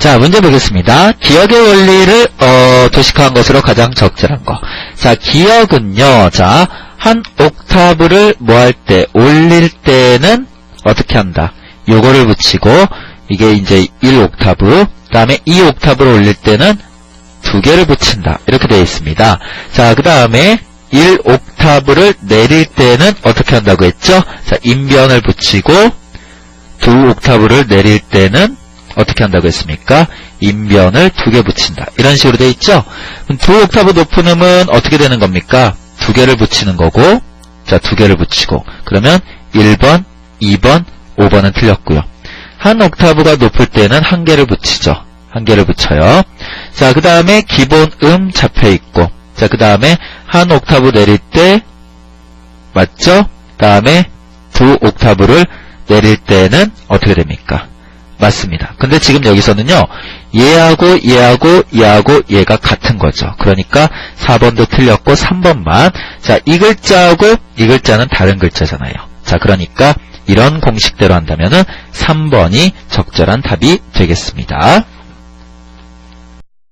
자, 문제 보겠습니다. 기억의 원리를 어, 도식화한 것으로 가장 적절한 거. 자, 기억은요. 자, 한 옥타브를 뭐 할 때, 올릴 때는 어떻게 한다? 요거를 붙이고 이게 이제 1옥타브, 그다음에 2옥타브를 올릴 때는 두 개를 붙인다. 이렇게 되어 있습니다. 자, 그다음에 1옥타브를 내릴 때는 어떻게 한다고 했죠? 자, 인변을 붙이고 두 옥타브를 내릴 때는 어떻게 한다고 했습니까? 인변을 두 개 붙인다. 이런 식으로 돼 있죠? 두 옥타브 높은 음은 어떻게 되는 겁니까? 두 개를 붙이는 거고, 자, 두 개를 붙이고, 그러면 1번, 2번, 5번은 틀렸고요. 한 옥타브가 높을 때는 한 개를 붙이죠. 한 개를 붙여요. 자, 그 다음에 기본 음 잡혀 있고, 자, 그 다음에 한 옥타브 내릴 때, 맞죠? 다음에 두 옥타브를 내릴 때는 어떻게 됩니까? 맞습니다. 근데 지금 여기서는요, 얘하고 얘하고 얘하고 얘가 같은 거죠. 그러니까 4번도 틀렸고 3번만. 자, 이 글자하고 이 글자는 다른 글자잖아요. 자, 그러니까 이런 공식대로 한다면은 3번이 적절한 답이 되겠습니다.